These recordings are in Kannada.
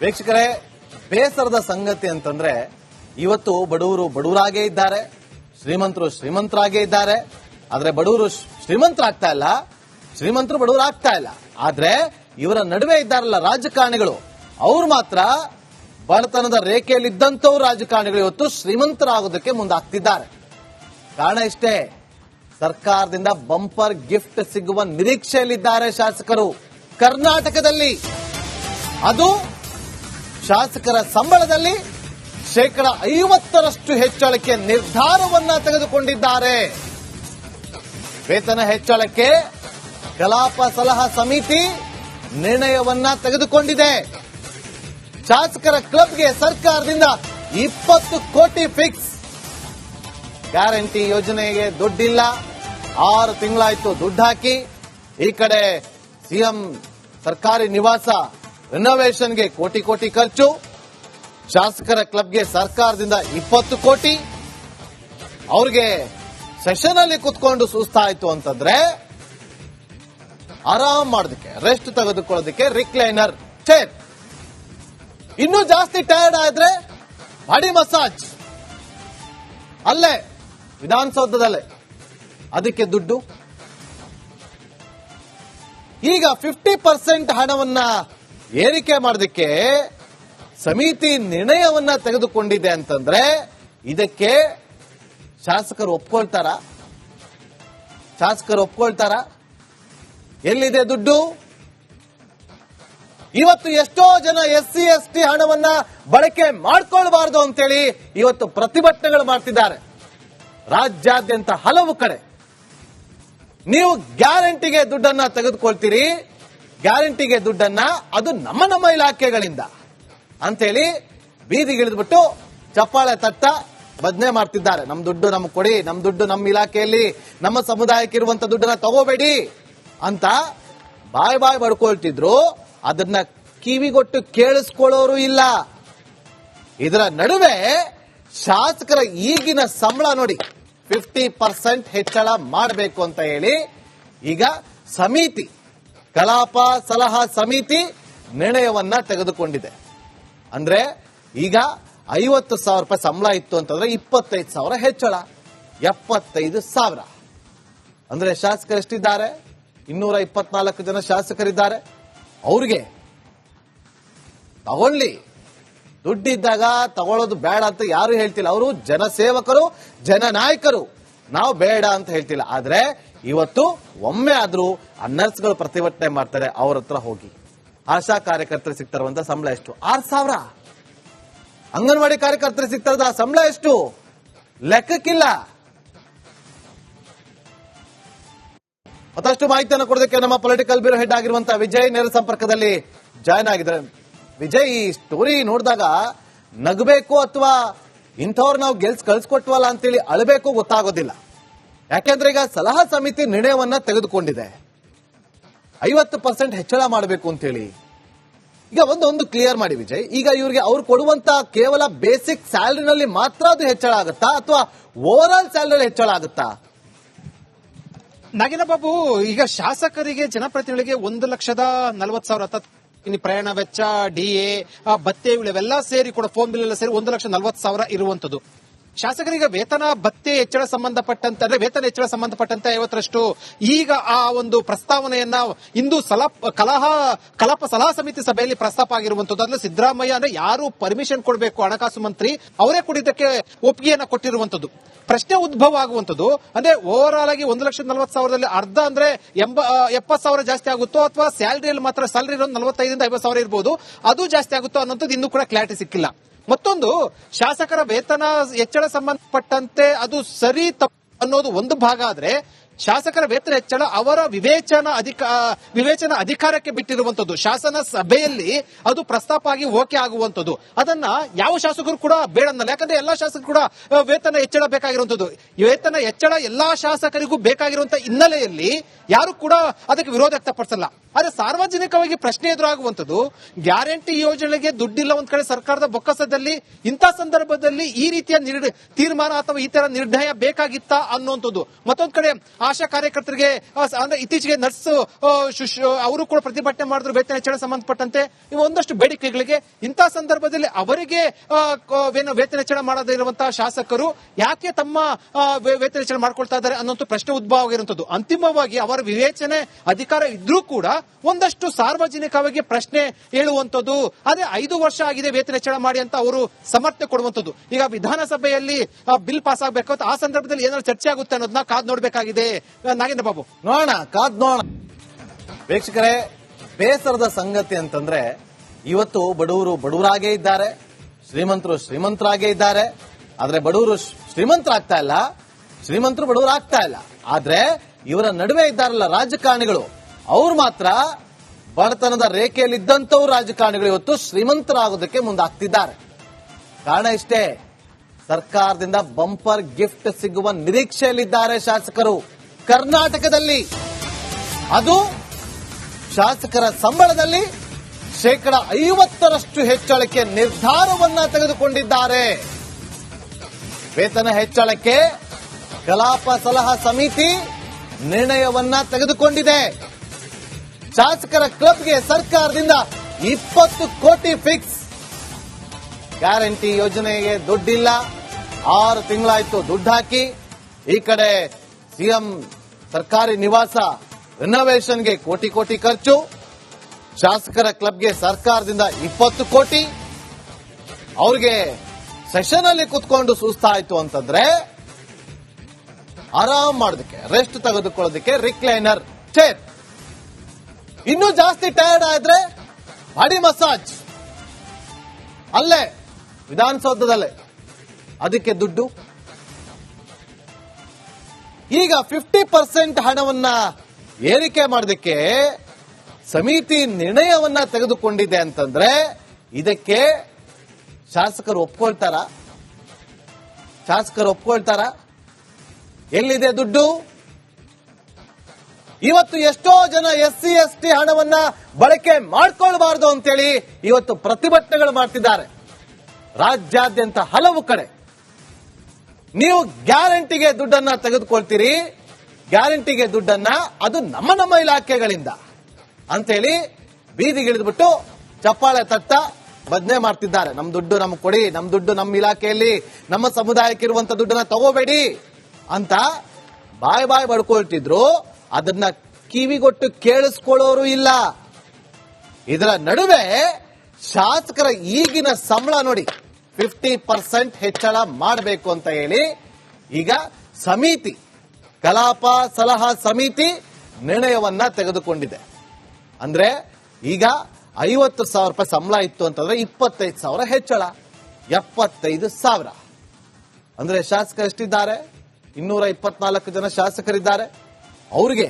ವೀಕ್ಷಕರೇ, ಬೇಸರದ ಸಂಗತಿ ಅಂತಂದ್ರೆ, ಇವತ್ತು ಬಡವರು ಬಡವರಾಗೇ ಇದ್ದಾರೆ, ಶ್ರೀಮಂತರು ಶ್ರೀಮಂತರಾಗೇ ಇದ್ದಾರೆ, ಆದ್ರೆ ಬಡವರು ಶ್ರೀ- ಶ್ರೀಮಂತರಾಗ್ತಾ ಇಲ್ಲ, ಶ್ರೀಮಂತರು ಬಡವರು ಆಗ್ತಾ ಇಲ್ಲ. ಆದ್ರೆ, ಇವರ ನಡುವೆ ಇದ್ದಾರಲ್ಲ ರಾಜಕಾರಣಿಗಳು. ಅವ್ರು ಮಾತ್ರ ಬಡತನದ ರೇಖೆಯಲ್ಲಿದ್ದಂಥವು ರಾಜಕಾರಣಿಗಳು ಇವತ್ತು ಶ್ರೀಮಂತರಾಗೋದಕ್ಕೆ ಮುಂದಾಗ್ತಿದ್ದಾರೆ. ಕಾರಣ ಇಷ್ಟೇ, ಸರ್ಕಾರದಿಂದ ಬಂಪರ್ ಗಿಫ್ಟ್ ಸಿಗುವ ನಿರೀಕ್ಷೆಯಲ್ಲಿದ್ದಾರೆ ಶಾಸಕರು. ಕರ್ನಾಟಕದಲ್ಲಿ ಅದು ಶಾಸಕರ ಸಂಬಳದಲ್ಲಿ ಶೇಕಡ ಐವತ್ತರಷ್ಟು ಹೆಚ್ಚಳಕ್ಕೆ ನಿರ್ಧಾರವನ್ನ ತೆಗೆದುಕೊಂಡಿದ್ದಾರೆ. ವೇತನ ಹೆಚ್ಚಳಕ್ಕೆ ಕಲಾಪ ಸಲಹಾ ಸಮಿತಿ ನಿರ್ಣಯವನ್ನ ತೆಗೆದುಕೊಂಡಿದೆ. ಶಾಸಕರ ಕ್ಲಬ್ಗೆ ಸರ್ಕಾರದಿಂದ ಇಪ್ಪತ್ತು ಕೋಟಿ ಫಿಕ್ಸ್. ಗ್ಯಾರಂಟಿ ಯೋಜನೆಗೆ ದುಡ್ಡಿಲ್ಲ. ಆರು ತಿಂಗಳಾಯ್ತು ದುಡ್ಡು ಹಾಕಿ. ಈ ಕಡೆ ಸಿಎಂ ಸರ್ಕಾರಿ ನಿವಾಸ ರಿನೋವೇಷನ್ಗೆ ಕೋಟಿ ಕೋಟಿ ಖರ್ಚು. ಶಾಸಕರ ಕ್ಲಬ್ಗೆ ಸರ್ಕಾರದಿಂದ ಇಪ್ಪತ್ತು ಕೋಟಿ. ಅವ್ರಿಗೆ ಸೆಷನ್ ಅಲ್ಲಿ ಕುತ್ಕೊಂಡು ಸುಸ್ತಾಯ್ತು ಅಂತಂದ್ರೆ ಆರಾಮ್ ಮಾಡೋದಕ್ಕೆ ರೆಸ್ಟ್ ತೆಗೆದುಕೊಳ್ಳೋದಕ್ಕೆ ರಿಕ್ಲೈನರ್ ಚೇರ್ ಇನ್ನೂ ಜಾಸ್ತಿ ಟಯರ್ಡ್ ಆದ್ರೆ ಬಾಡಿ ಮಸಾಜ್ ಅಲ್ಲೇ, ವಿಧಾನಸೌಧದಲ್ಲೇ. ಅದಕ್ಕೆ ದುಡ್ಡು. ಈಗ ಫಿಫ್ಟಿ ಪರ್ಸೆಂಟ್ ಹಣವನ್ನ ಏರಿಕೆ ಮಾಡೋದಕ್ಕೆ ಸಮಿತಿ ನಿರ್ಣಯವನ್ನ ತೆಗೆದುಕೊಂಡಿದೆ ಅಂತಂದ್ರೆ ಇದಕ್ಕೆ ಶಾಸಕರು ಒಪ್ಕೊಳ್ತಾರ? ಶಾಸಕರು ಒಪ್ಕೊಳ್ತಾರ? ಎಲ್ಲಿದೆ ದುಡ್ಡು? ಇವತ್ತು ಎಷ್ಟೋ ಜನ ಎಸ್ ಸಿ, ಎಸ್ ಟಿ ಹಣವನ್ನ ಬಳಕೆ ಮಾಡ್ಕೊಳ್ಬಾರ್ದು ಅಂತೇಳಿ ಇವತ್ತು ಪ್ರತಿಭಟನೆಗಳು ಮಾಡ್ತಿದ್ದಾರೆ. ರಾಜ್ಯಾದ್ಯಂತ ಹಲವು ಕಡೆ. ನೀವು ಗ್ಯಾರಂಟಿಗೆ ದುಡ್ಡನ್ನ ತೆಗೆದುಕೊಳ್ತೀರಿ ಗ್ಯಾರಂಟಿಗೆ ದುಡ್ಡನ್ನ ಅದು ನಮ್ಮ ನಮ್ಮ ಇಲಾಖೆಗಳಿಂದ. ಅಂತೇಳಿ ಬೀದಿಗಿಳಿದ್ಬಿಟ್ಟು ಚಪ್ಪಾಳೆ ತಟ್ಟ ಬದನೆ ಮಾಡ್ತಿದ್ದಾರೆ. ನಮ್ ದುಡ್ಡು ನಮ್ಗೆ ಕೊಡಿ, ನಮ್ ದುಡ್ಡು ನಮ್ಮ ಇಲಾಖೆಯಲ್ಲಿ, ನಮ್ಮ ಸಮುದಾಯಕ್ಕೆ ಇರುವಂತ ದುಡ್ಡನ್ನ ತಗೋಬೇಡಿ ಅಂತ ಬಾಯ್ ಬಾಯ್ ಬಡ್ಕೊಳ್ತಿದ್ರು. ಅದನ್ನ ಕಿವಿಗೊಟ್ಟು ಕೇಳಿಸ್ಕೊಳ್ಳೋರು ಇಲ್ಲ. ಇದರ ನಡುವೆ ಶಾಸಕರ ಈಗಿನ ಸಂಬಳ ನೋಡಿ ಫಿಫ್ಟಿ ಪರ್ಸೆಂಟ್ ಹೆಚ್ಚಳ ಮಾಡಬೇಕು ಅಂತ ಹೇಳಿ ಈಗ ಸಮಿತಿ ಕಲಾಪ ಸಲಹಾ ಸಮಿತಿ ನಿರ್ಣಯವನ್ನ ತೆಗೆದುಕೊಂಡಿದೆ. ಅಂದ್ರೆ ಈಗ ಐವತ್ತು ಸಾವಿರ ರೂಪಾಯಿ ಸಂಬಳ ಇತ್ತು ಅಂತಂದ್ರೆ ಇಪ್ಪತ್ತೈದು ಸಾವಿರ ಹೆಚ್ಚಳ. ಎಪ್ಪತ್ತೈದು ಸಾವಿರ. ಅಂದ್ರೆ ಶಾಸಕರು ಎಷ್ಟಿದ್ದಾರೆ ಇನ್ನೂರ ಇಪ್ಪತ್ನಾಲ್ಕು ಜನ ಶಾಸಕರಿದ್ದಾರೆ. ಅವ್ರಿಗೆ ತಗೊಳ್ಳಿ. ದುಡ್ಡಿದ್ದಾಗ ತಗೊಳ್ಳೋದು ಬೇಡ ಅಂತ ಯಾರು ಹೇಳ್ತಿಲ್ಲ. ಅವರು ಜನಸೇವಕರು, ಜನನಾಯಕರು. ನಾವು ಬೇಡ ಅಂತ ಹೇಳ್ತಿಲ್ಲ. ಆದ್ರೆ ಇವತ್ತು ಒಮ್ಮೆ ಆದ್ರೂ ಆ ನರ್ಸ್ಗಳು ಪ್ರತಿಭಟನೆ ಮಾಡ್ತಾರೆ ಅವ್ರ ಹತ್ರ ಹೋಗಿ. ಆಶಾ ಕಾರ್ಯಕರ್ತರು ಸಿಗ್ತಾರಂತ ಸಂಬಳ ಎಷ್ಟು? ಆರ್ ಸಾವಿರ. ಅಂಗನವಾಡಿ ಕಾರ್ಯಕರ್ತರು ಸಿಗ್ತಾರದ ಸಂಬಳ ಎಷ್ಟು? ಲೆಕ್ಕಕ್ಕಿಲ್ಲ. ಮತ್ತಷ್ಟು ಮಾಹಿತಿಯನ್ನು ಕೊಡೋದಕ್ಕೆ ನಮ್ಮ ಪೊಲಿಟಿಕಲ್ ಬ್ಯೂರೋ ಹೆಡ್ ಆಗಿರುವಂತಹ ವಿಜಯ್ ನೇರ ಸಂಪರ್ಕದಲ್ಲಿ ಜಾಯ್ನ್ ಆಗಿದ್ದಾರೆ. ವಿಜಯ್ ಈ ಸ್ಟೋರಿ ನೋಡಿದಾಗ ನಗಬೇಕು ಅಥವಾ ಇಂಥವ್ರು ನಾವು ಗೆಲ್ಸ್, ಕಳ್ಸಿಕೊಟ್ವಲ್ಲ ಅಂತೇಳಿ ಅಳಬೇಕು ಗೊತ್ತಾಗೋದಿಲ್ಲ. ಯಾಕೆಂದ್ರೆ ಈಗ ಸಲಹಾ ಸಮಿತಿ ನಿರ್ಣಯವನ್ನ ತೆಗೆದುಕೊಂಡಿದೆ. ಐವತ್ತು ಪರ್ಸೆಂಟ್ ಹೆಚ್ಚಳ ಮಾಡಬೇಕು ಅಂತೇಳಿ. ಈಗ ಒಂದು ಒಂದು ಕ್ಲಿಯರ್ ಮಾಡಿ ವಿಜಯ್. ಈಗ ಇವರಿಗೆ ಅವ್ರು ಕೊಡುವಂತ ಕೇವಲ ಬೇಸಿಕ್ ಸ್ಯಾಲರಿನಲ್ಲಿ ಮಾತ್ರ ಅದು ಹೆಚ್ಚಳ ಆಗುತ್ತಾ? ಅಥವಾ ಓವರ್ ಆಲ್ ಸ್ಯಾಲರಿ ಹೆಚ್ಚಳ ಆಗುತ್ತಾ? ನಾಗಿನ ಬಾಬು ಈಗ ಶಾಸಕರಿಗೆ, ಜನಪ್ರತಿನಿಧಿಗಳಿಗೆ ಒಂದು ಲಕ್ಷದ ನಲವತ್ತು ಸಾವಿರ ಇನ್ನು ಪ್ರಯಾಣ ವೆಚ್ಚ ಡಿಎ ಭತ್ತೆ, ಇವೆಲ್ಲ ಸೇರಿ ಕೂಡ ಫೋನ್ ಬಿಲ್ ಎಲ್ಲ ಸೇರಿ ಒಂದು ಲಕ್ಷ ನಲವತ್ತು ಸಾವಿರ ಇರುವಂತದ್ದು ಶಾಸಕರಿಗೆ ವೇತನ, ಭತ್ತೆ, ಹೆಚ್ಚಳ ಸಂಬಂಧಪಟ್ಟಂತೆ ಅಂದ್ರೆ ವೇತನ, ಹೆಚ್ಚಳ ಸಂಬಂಧಪಟ್ಟಂತೆ ಐವತ್ತರಷ್ಟು ಈಗ ಆ ಒಂದು ಪ್ರಸ್ತಾವನೆಯನ್ನ ಇಂದು ಸಲ ಕಲಹ, ಕಲಾಪ ಸಲಹಾ ಸಮಿತಿ ಸಭೆಯಲ್ಲಿ ಪ್ರಸ್ತಾಪ ಆಗಿರುವಂತದ್ದು. ಅಂದ್ರೆ ಸಿದ್ದರಾಮಯ್ಯ ಅಂದ್ರೆ ಯಾರು ಪರ್ಮಿಷನ್ ಕೊಡಬೇಕು ಹಣಕಾಸು ಮಂತ್ರಿ, ಅವರೇ ಕೊಟ್ಟಿದ್ದಕ್ಕೆ ಒಪ್ಪಿಗೆಯನ್ನ ಕೊಟ್ಟಿರುವಂತದ್ದು. ಪ್ರಶ್ನೆ ಉದ್ಭವ ಆಗುವಂತದ್ದು. ಅಂದ್ರೆ ಓವರ್ ಆಲ್ ಆಗಿ ಒಂದು ಲಕ್ಷದ ನಲವತ್ತು ಸಾವಿರದಲ್ಲಿ ಅರ್ಧ ಅಂದ್ರೆ ಎಂಬ ಎಪ್ಪತ್ತು ಸಾವಿರ ಜಾಸ್ತಿ ಆಗುತ್ತೋ ಅಥವಾ ಸ್ಯಾಲರಿಯಲ್ಲಿ ಮಾತ್ರ ಸ್ಯಾಲರಿ ನಲವತ್ತೈದರಿಂದ ಐವತ್ತು ಸಾವಿರ ಇರ್ಬೋದು. ಅದು ಜಾಸ್ತಿ ಆಗುತ್ತೋ ಅನ್ನೋದು ಇನ್ನೂ ಕೂಡ ಕ್ಲಾರಿಟಿ ಸಿಕ್ಕಿಲ್ಲ. ಮತ್ತೊಂದು ಶಾಸಕರ ವೇತನ ಹೆಚ್ಚಳ ಸಂಬಂಧಪಟ್ಟಂತೆ ಅದು ಸರಿ ತಪ್ಪು ಅನ್ನೋದು ಒಂದು ಭಾಗ ಆದ್ರೆ ಶಾಸಕರ ವೇತನ ಹೆಚ್ಚಳ ಅವರ ವಿವೇಚನ ಅಧಿಕ, ವಿವೇಚನ ಅಧಿಕಾರಕ್ಕೆ ಬಿಟ್ಟಿರುವಂತದ್ದು. ಶಾಸನ ಸಭೆಯಲ್ಲಿ ಅದು ಪ್ರಸ್ತಾಪ ಆಗಿ ಓಕೆ ಆಗುವಂತದ್ದು. ಅದನ್ನ ಯಾವ ಶಾಸಕರು ಕೂಡ ಬೇಡನ್ನಲ್ಲ. ಯಾಕಂದ್ರೆ ಎಲ್ಲಾ ಶಾಸಕರು ಕೂಡ ವೇತನ ಹೆಚ್ಚಳ ಬೇಕಾಗಿರುವಂತದ್ದು. ವೇತನ ಹೆಚ್ಚಳ ಎಲ್ಲಾ ಶಾಸಕರಿಗೂ ಬೇಕಾಗಿರುವಂತಹ ಹಿನ್ನೆಲೆಯಲ್ಲಿ ಯಾರು ಕೂಡ ಅದಕ್ಕೆ ವಿರೋಧ ವ್ಯಕ್ತಪಡಿಸಲ್ಲ. ಆದ್ರೆ ಸಾರ್ವಜನಿಕವಾಗಿ ಪ್ರಶ್ನೆ ಎದುರಾಗುವಂತದ್ದು, ಗ್ಯಾರಂಟಿ ಯೋಜನೆಗೆ ದುಡ್ಡಿಲ್ಲ ಒಂದ್ ಕಡೆ ಸರ್ಕಾರದ ಬೊಕ್ಕಸದಲ್ಲಿ ಇಂಥ ಸಂದರ್ಭದಲ್ಲಿ ಈ ರೀತಿಯ ತೀರ್ಮಾನ ಅಥವಾ ಈ ತರ ನಿರ್ಣಯ ಬೇಕಾಗಿತ್ತಾ ಅನ್ನುವಂಥದ್ದು. ಮತ್ತೊಂದ್ ಕಡೆ ಆಶಾ ಕಾರ್ಯಕರ್ತರಿಗೆ ಅಂದ್ರೆ ಇತ್ತೀಚೆಗೆ ನರ್ಸ್ ಅವರು ಕೂಡ ಪ್ರತಿಭಟನೆ ಮಾಡಿದ್ರು, ವೇತನ ಹೆಚ್ಚಳ ಸಂಬಂಧಪಟ್ಟಂತೆ. ಒಂದಷ್ಟು ಬೇಡಿಕೆಗಳಿಗೆ. ಇಂತಹ ಸಂದರ್ಭದಲ್ಲಿ ಅವರಿಗೆ ವೇತನ ಹೆಚ್ಚಳ ಮಾಡದೇ ಇರುವಂತಹ ಶಾಸಕರು ಯಾಕೆ ತಮ್ಮ ವೇತನ ಹೆಚ್ಚಳ ಮಾಡ್ಕೊಳ್ತಾ ಇದ್ದಾರೆ ಅನ್ನೋಂಥ ಪ್ರಶ್ನೆ ಉದ್ಭವ ಆಗಿರುವಂತದ್ದು ಅಂತಿಮವಾಗಿ ಅವರ ವಿವೇಚನೆ ಅಧಿಕಾರ ಇದ್ರೂ ಕೂಡ ಒಂದಷ್ಟು ಸಾರ್ವಜನಿಕವಾಗಿ ಪ್ರಶ್ನೆ ಹೇಳುವಂತದ್ದು ಅದೇ ಐದು ವರ್ಷ ಆಗಿದೆ ವೇತನ ಹೆಚ್ಚಳ ಮಾಡಿ ಅಂತ ಅವರು ಸಮರ್ಥನೆ ಕೊಡುವಂತದ್ದು ಈಗ ವಿಧಾನಸಭೆಯಲ್ಲಿ ಬಿಲ್ ಪಾಸ್ ಆಗಬೇಕು ಆ ಸಂದರ್ಭದಲ್ಲಿ ಏನಾದ್ರು ಚರ್ಚೆ ಆಗುತ್ತೆ ಅನ್ನೋದನ್ನ ಕಾದ್ ನೋಡ್ಬೇಕಾಗಿದೆ. ನಾಗೇಂದ್ರ ಬಾಬು, ನೋಡೋಣ, ಕಾದ್ ನೋಡೋಣ. ವೀಕ್ಷಕರೇ, ಬೇಸರದ ಸಂಗತಿ ಅಂತಂದ್ರೆ, ಇವತ್ತು ಬಡವರು ಬಡವರಾಗೇ ಇದ್ದಾರೆ, ಶ್ರೀಮಂತರು ಶ್ರೀಮಂತರಾಗೇ ಇದ್ದಾರೆ, ಆದ್ರೆ ಬಡವರು ಶ್ರೀ- ಶ್ರೀಮಂತರಾಗ್ತಾ ಇಲ್ಲ, ಶ್ರೀಮಂತರು ಬಡವರು ಆಗ್ತಾ ಇಲ್ಲ. ಆದ್ರೆ, ಇವರ ನಡುವೆ ಇದ್ದಾರಲ್ಲ ರಾಜಕಾರಣಿಗಳು. ಅವ್ರು ಮಾತ್ರ ಬಡತನದ ರೇಖೆಯಲ್ಲಿದ್ದಂಥವ್ರು ರಾಜಕಾರಣಿಗಳು ಇವತ್ತು ಶ್ರೀಮಂತರಾಗೋದಕ್ಕೆ ಮುಂದಾಗ್ತಿದ್ದಾರೆ. ಕಾರಣ ಇಷ್ಟೇ, ಸರ್ಕಾರದಿಂದ ಬಂಪರ್ ಗಿಫ್ಟ್ ಸಿಗುವ ನಿರೀಕ್ಷೆಯಲ್ಲಿದ್ದಾರೆ ಶಾಸಕರು. ಕರ್ನಾಟಕದಲ್ಲಿ. ಅದು ಶಾಸಕರ ಸಂಬಳದಲ್ಲಿ ಶೇಕಡ ಐವತ್ತರಷ್ಟು ಹೆಚ್ಚಳಕ್ಕೆ ನಿರ್ಧಾರವನ್ನ ತೆಗೆದುಕೊಂಡಿದ್ದಾರೆ. ವೇತನ ಹೆಚ್ಚಳಕ್ಕೆ ಕಲಾಪ ಸಲಹಾ ಸಮಿತಿ ನಿರ್ಣಯವನ್ನ ತೆಗೆದುಕೊಂಡಿದೆ. ಶಾಸಕರ ಕ್ಲಬ್ಗೆ ಸರ್ಕಾರದಿಂದ ಇಪ್ಪತ್ತು ಕೋಟಿ ಫಿಕ್ಸ್. ಗ್ಯಾರಂಟಿ ಯೋಜನೆಗೆ ದುಡ್ಡಿಲ್ಲ. ಆರು ತಿಂಗಳಾಯ್ತು ದುಡ್ಡು ಹಾಕಿ. ಈ ಕಡೆ ಸಿಎಂ ಸರ್ಕಾರಿ ನಿವಾಸ ರಿನೋವೇಷನ್ಗೆ ಕೋಟಿ ಕೋಟಿ ಖರ್ಚು. ಶಾಸಕರ ಕ್ಲಬ್ಗೆ ಸರ್ಕಾರದಿಂದ ಇಪ್ಪತ್ತು ಕೋಟಿ. ಅವ್ರಿಗೆ ಸೆಷನ್ ಅಲ್ಲಿ ಕುತ್ಕೊಂಡು ಸುಸ್ತಾಯ್ತು ಅಂತಂದ್ರೆ ಆರಾಮ್ ಮಾಡೋದಕ್ಕೆ ರೆಸ್ಟ್ ತೆಗೆದುಕೊಳ್ಳೋದಕ್ಕೆ ರಿಕ್ಲೈನರ್ ಚೇರ್ ಇನ್ನೂ ಜಾಸ್ತಿ ಟಯರ್ಡ್ ಆದ್ರೆ ಬಾಡಿ ಮಸಾಜ್ ಅಲ್ಲೇ ವಿಧಾನಸೌಧದಲ್ಲೇ. ಅದಕ್ಕೆ ದುಡ್ಡು. ಈಗ ಫಿಫ್ಟಿ ಪರ್ಸೆಂಟ್ ಹಣವನ್ನ ಏರಿಕೆ ಮಾಡೋದಕ್ಕೆ ಸಮಿತಿ ನಿರ್ಣಯವನ್ನ ತೆಗೆದುಕೊಂಡಿದೆ ಅಂತಂದ್ರೆ ಇದಕ್ಕೆ ಶಾಸಕರು ಒಪ್ಕೊಳ್ತಾರ? ಶಾಸಕರು ಒಪ್ಕೊಳ್ತಾರ? ಎಲ್ಲಿದೆ ದುಡ್ಡು? ಇವತ್ತು ಎಷ್ಟೋ ಜನ ಎಸ್ ಸಿ ಎಸ್ ಟಿ ಹಣವನ್ನ ಬಳಕೆ ಮಾಡ್ಕೊಳ್ಬಾರ್ದು ಅಂತೇಳಿ ಇವತ್ತು ಪ್ರತಿಭಟನೆಗಳು ಮಾಡ್ತಿದ್ದಾರೆ. ರಾಜ್ಯಾದ್ಯಂತ ಹಲವು ಕಡೆ. ನೀವು ಗ್ಯಾರಂಟಿಗೆ ದುಡ್ಡನ್ನ ತೆಗೆದುಕೊಳ್ತೀರಿ. ಗ್ಯಾರಂಟಿಗೆ ದುಡ್ಡನ್ನ ಅದು ನಮ್ಮ ನಮ್ಮ ಇಲಾಖೆಗಳಿಂದ. ಅಂತೇಳಿ ಬೀದಿಗಿಳಿದ್ಬಿಟ್ಟು ಚಪ್ಪಾಳೆ ತಟ್ಟ ಬದನೆ ಮಾಡ್ತಿದ್ದಾರೆ. ನಮ್ ದುಡ್ಡು ನಮ್ಗೆ ಕೊಡಿ, ನಮ್ ದುಡ್ಡು ನಮ್ಮ ಇಲಾಖೆಯಲ್ಲಿ, ನಮ್ಮ ಸಮುದಾಯಕ್ಕೆ ಇರುವಂತ ದುಡ್ಡನ್ನ ತಗೋಬೇಡಿ ಅಂತ ಬಾಯ್ ಬಾಯ್ ಬಡ್ಕೊಳ್ತಿದ್ರು. ಅದನ್ನ ಕಿವಿಗೊಟ್ಟು ಕೇಳಿಸ್ಕೊಳ್ಳೋರು ಇಲ್ಲ. ಇದರ ನಡುವೆ ಶಾಸಕರ ಈಗಿನ ಸಂಬಳ ನೋಡಿ. ಫಿಫ್ಟಿ ಪರ್ಸೆಂಟ್ ಹೆಚ್ಚಳ ಮಾಡಬೇಕು ಅಂತ ಹೇಳಿ ಈಗ ಸಮಿತಿ, ಕಲಾಪ ಸಲಹಾ ಸಮಿತಿ ನಿರ್ಣಯವನ್ನ ತೆಗೆದುಕೊಂಡಿದೆ. ಅಂದ್ರೆ ಈಗ ಐವತ್ತು ಸಾವಿರ ರೂಪಾಯಿ ಸಂಬಳ ಇತ್ತು ಅಂತಂದ್ರೆ ಇಪ್ಪತ್ತೈದು ಸಾವಿರ ಹೆಚ್ಚಳ, ಎಪ್ಪತ್ತೈದು ಸಾವಿರ. ಅಂದ್ರೆ ಶಾಸಕರು ಎಷ್ಟಿದ್ದಾರೆ ಇನ್ನೂರ ಇಪ್ಪತ್ನಾಲ್ಕು ಜನ ಶಾಸಕರಿದ್ದಾರೆ. ಅವ್ರಿಗೆ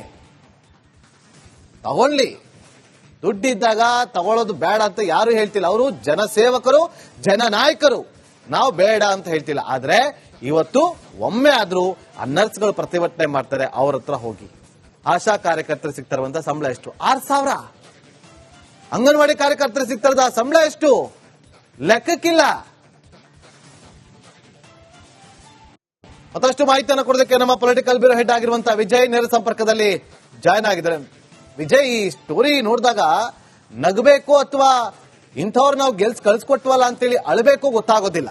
ತಗೊಳ್ಳಿ. ದುಡ್ಡಿದ್ದಾಗ ತಗೊಳ್ಳೋದು ಬೇಡ ಅಂತ ಯಾರು ಹೇಳ್ತಿಲ್ಲ. ಅವರು ಜನಸೇವಕರು, ಜನನಾಯಕರು. ನಾವು ಬೇಡ ಅಂತ ಹೇಳ್ತಿಲ್ಲ. ಆದ್ರೆ ಇವತ್ತು ಒಮ್ಮೆ ಆದ್ರೂ ಆ ನರ್ಸ್ಗಳು ಪ್ರತಿಭಟನೆ ಮಾಡ್ತಾರೆ ಅವ್ರ ಹತ್ರ ಹೋಗಿ. ಆಶಾ ಕಾರ್ಯಕರ್ತರು ಸಿಗ್ತಾರಂತ ಸಂಬಳ ಎಷ್ಟು? ಆರ್ ಸಾವಿರ. ಅಂಗನವಾಡಿ ಕಾರ್ಯಕರ್ತರು ಸಿಗ್ತಾರದ ಸಂಬಳ ಎಷ್ಟು? ಲೆಕ್ಕಕ್ಕಿಲ್ಲ. ಮತ್ತಷ್ಟು ಮಾಹಿತಿಯನ್ನು ಕೊಡೋದಕ್ಕೆ ನಮ್ಮ ಪೊಲಿಟಿಕಲ್ ಬ್ಯೂರೋ ಹೆಡ್ ಆಗಿರುವಂತಹ ವಿಜಯ್ ನೇರ ಸಂಪರ್ಕದಲ್ಲಿ ಜಾಯ್ನ್ ಆಗಿದ್ದಾರೆ. ವಿಜಯ್ ಈ ಸ್ಟೋರಿ ನೋಡಿದಾಗ ನಗಬೇಕು ಅಥವಾ ಇಂಥವ್ರು ನಾವು ಗೆಲ್ಸ್, ಕಳ್ಸಿಕೊಟ್ವಲ್ಲ ಅಂತೇಳಿ ಅಳಬೇಕು ಗೊತ್ತಾಗೋದಿಲ್ಲ.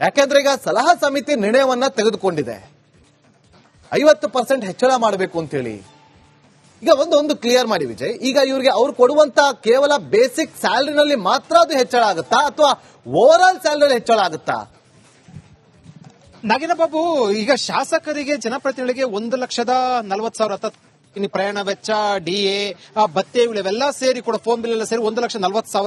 ಯಾಕೆಂದ್ರೆ ಈಗ ಸಲಹಾ ಸಮಿತಿ ನಿರ್ಣಯವನ್ನ ತೆಗೆದುಕೊಂಡಿದೆ. ಐವತ್ತು ಪರ್ಸೆಂಟ್ ಹೆಚ್ಚಳ ಮಾಡಬೇಕು ಅಂತೇಳಿ. ಈಗ ಒಂದು ಒಂದು ಕ್ಲಿಯರ್ ಮಾಡಿ ವಿಜಯ್. ಈಗ ಇವರಿಗೆ ಅವ್ರು ಕೊಡುವಂತ ಕೇವಲ ಬೇಸಿಕ್ ಸ್ಯಾಲರಿನಲ್ಲಿ ಮಾತ್ರ ಅದು ಹೆಚ್ಚಳ ಆಗುತ್ತಾ ಅಥವಾ ಓವರ್ ಆಲ್ ಸ್ಯಾಲರಿ ಹೆಚ್ಚಳ ಆಗುತ್ತಾ? ನಾಗಿನ ಬಾಬು, ಈಗ ಶಾಸಕರಿಗೆ, ಜನಪ್ರತಿನಿಧಿಗಳಿಗೆ ಒಂದು ಲಕ್ಷದ ನಲವತ್ತು ಸಾವಿರ ಪ್ರಯಾಣ ವೆಚ್ಚ ಡಿಎ ಭತ್ತೆ, ಇವೆಲ್ಲ ಸೇರಿ ಕೂಡ ಫೋನ್ ಬಿಲ್ ಎಲ್ಲ ಸೇರಿ ಒಂದು ಲಕ್ಷ ನಲವತ್ತು ಸಾವಿರ